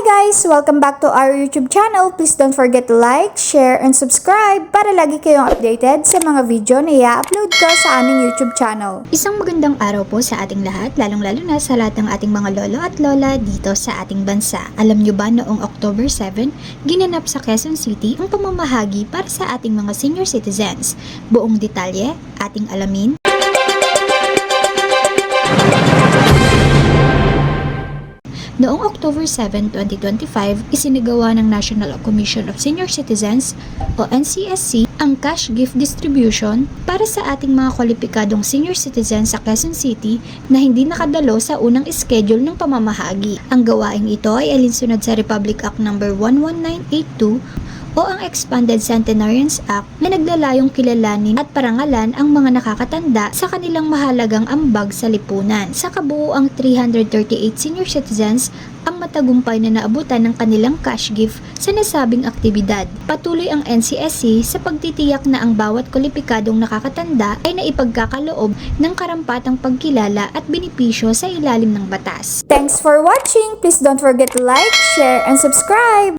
guys! Welcome back to our YouTube channel. Please don't forget to like, share, and subscribe para lagi kayong updated sa mga video na i-upload ko sa aming YouTube channel. Isang magandang araw po sa ating lahat, lalong-lalo na sa lahat ng ating mga lolo at lola dito sa ating bansa. Alam nyo ba noong October 7, ginanap sa Quezon City ang pamamahagi para sa ating mga senior citizens. Buong detalye, ating alamin. Noong October 7, 2025, isinagawa ng National Commission of Senior Citizens o NCSC ang cash gift distribution para sa ating mga kwalipikadong senior citizens sa Quezon City na hindi nakadalo sa unang schedule ng pamamahagi. Ang gawaing ito ay alinsunod sa Republic Act No. 11982 o ang Expanded Centenarians Act na naglalayong kilalanin at parangalan ang mga nakakatanda sa kanilang mahalagang ambag sa lipunan. Sa kabuuang 338 senior citizens ang matagumpay na naabutan ng kanilang cash gift sa nasabing aktibidad. Patuloy ang NCSC sa pagtitiyak na ang bawat kwalipikadong nakakatanda ay naipagkakaloob ng karampatang pagkilala at benepisyo sa ilalim ng batas. Thanks for watching! Please don't forget to like, share, and subscribe!